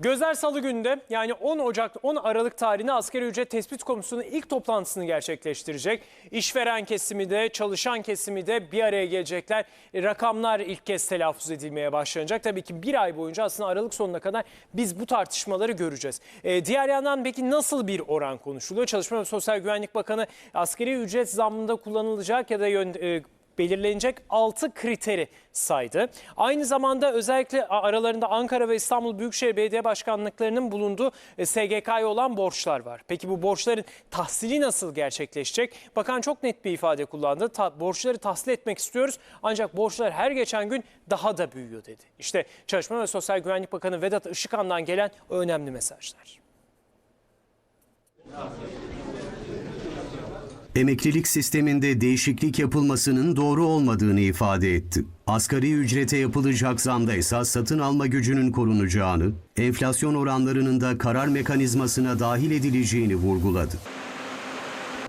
Gözler Salı günde yani 10 Ocak 10 Aralık tarihinde asgari ücret tespit komisyonu ilk toplantısını gerçekleştirecek. İşveren kesimi de çalışan kesimi de bir araya gelecekler. E, Rakamlar ilk kez telaffuz edilmeye başlanacak. Tabii ki bir ay boyunca aslında Aralık sonuna kadar biz bu tartışmaları göreceğiz. E, diğer yandan peki nasıl bir oran konuşuluyor? Çalışma ve Sosyal Güvenlik Bakanı asgari ücret zammında kullanılacak ya da yön, e, belirlenecek 6 kriteri saydı. Aynı zamanda özellikle aralarında Ankara ve İstanbul Büyükşehir Belediye Başkanlıklarının bulunduğu e, SGK'ya olan borçlar var. Peki bu borçların tahsili nasıl gerçekleşecek? Bakan çok net bir ifade kullandı. Ta, borçları tahsil etmek istiyoruz ancak borçlar her geçen gün daha da büyüyor dedi. İşte Çalışma ve Sosyal Güvenlik Bakanı Vedat Işıkhan'dan gelen önemli mesajlar. Emeklilik sisteminde değişiklik yapılmasının doğru olmadığını ifade etti. Asgari ücrete yapılacak zamda ise satın alma gücünün korunacağını, enflasyon oranlarının da karar mekanizmasına dahil edileceğini vurguladı.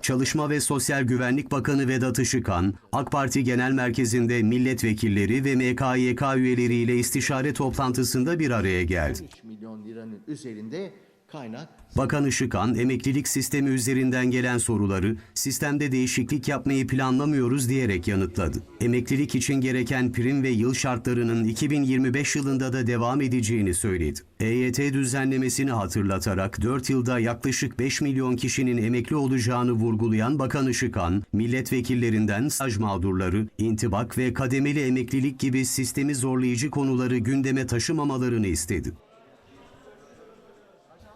Çalışma ve Sosyal Güvenlik Bakanı Vedat Işıkhan, AK Parti Genel Merkezi'nde milletvekilleri ve MKYK üyeleriyle istişare toplantısında bir araya geldi. 3 milyon liranın üzerinde kaynak Bakan Işıkhan, emeklilik sistemi üzerinden gelen soruları sistemde değişiklik yapmayı planlamıyoruz diyerek yanıtladı. Emeklilik için gereken prim ve yıl şartlarının 2025 yılında da devam edeceğini söyledi. EYT düzenlemesini hatırlatarak 4 yılda yaklaşık 5 milyon kişinin emekli olacağını vurgulayan Bakan Işıkhan, milletvekillerinden staj mağdurları, intibak ve kademeli emeklilik gibi sistemi zorlayıcı konuları gündeme taşımamalarını istedi.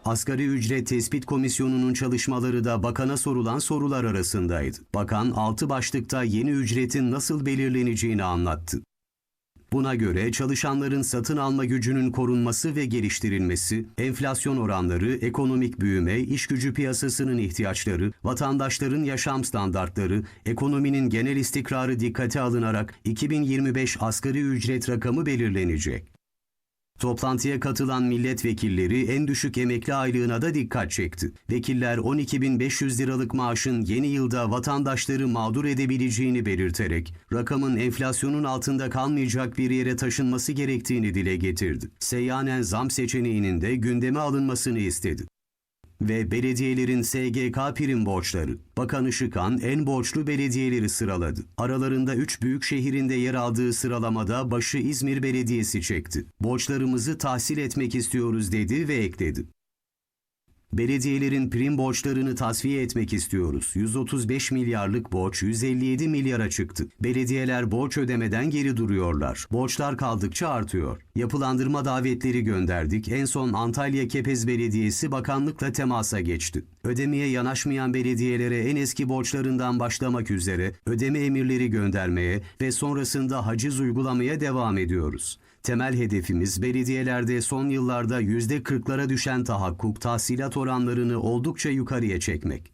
Asgari ücret tespit komisyonunun çalışmaları da bakana sorulan sorular arasındaydı. Bakan altı başlıkta yeni ücretin nasıl belirleneceğini anlattı. Buna göre çalışanların satın alma gücünün korunması ve geliştirilmesi, enflasyon oranları, ekonomik büyüme, iş gücü piyasasının ihtiyaçları, vatandaşların yaşam standartları, ekonominin genel istikrarı dikkate alınarak 2025 asgari ücret rakamı belirlenecek. Toplantıya katılan milletvekilleri en düşük emekli aylığına da dikkat çekti. Vekiller 12.500 liralık maaşın yeni yılda vatandaşları mağdur edebileceğini belirterek rakamın enflasyonun altında kalmayacak bir yere taşınması gerektiğini dile getirdi. Seyyanen zam seçeneğinin de gündeme alınmasını istedi ve belediyelerin SGK prim borçları. Bakan Işıkhan en borçlu belediyeleri sıraladı. Aralarında 3 büyük şehirinde yer aldığı sıralamada başı İzmir Belediyesi çekti. Borçlarımızı tahsil etmek istiyoruz dedi ve ekledi. Belediyelerin prim borçlarını tasfiye etmek istiyoruz. 135 milyarlık borç 157 milyara çıktı. Belediyeler borç ödemeden geri duruyorlar. Borçlar kaldıkça artıyor. Yapılandırma davetleri gönderdik. En son Antalya Kepez Belediyesi bakanlıkla temasa geçti. Ödemeye yanaşmayan belediyelere en eski borçlarından başlamak üzere ödeme emirleri göndermeye ve sonrasında haciz uygulamaya devam ediyoruz. Temel hedefimiz belediyelerde son yıllarda %40'lara düşen tahakkuk tahsilat oranlarını oldukça yukarıya çekmek.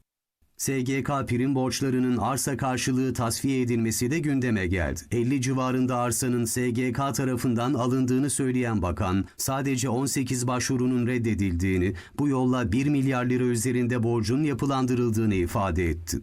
SGK prim borçlarının arsa karşılığı tasfiye edilmesi de gündeme geldi. 50 civarında arsanın SGK tarafından alındığını söyleyen bakan, sadece 18 başvurunun reddedildiğini, bu yolla 1 milyar lira üzerinde borcun yapılandırıldığını ifade etti.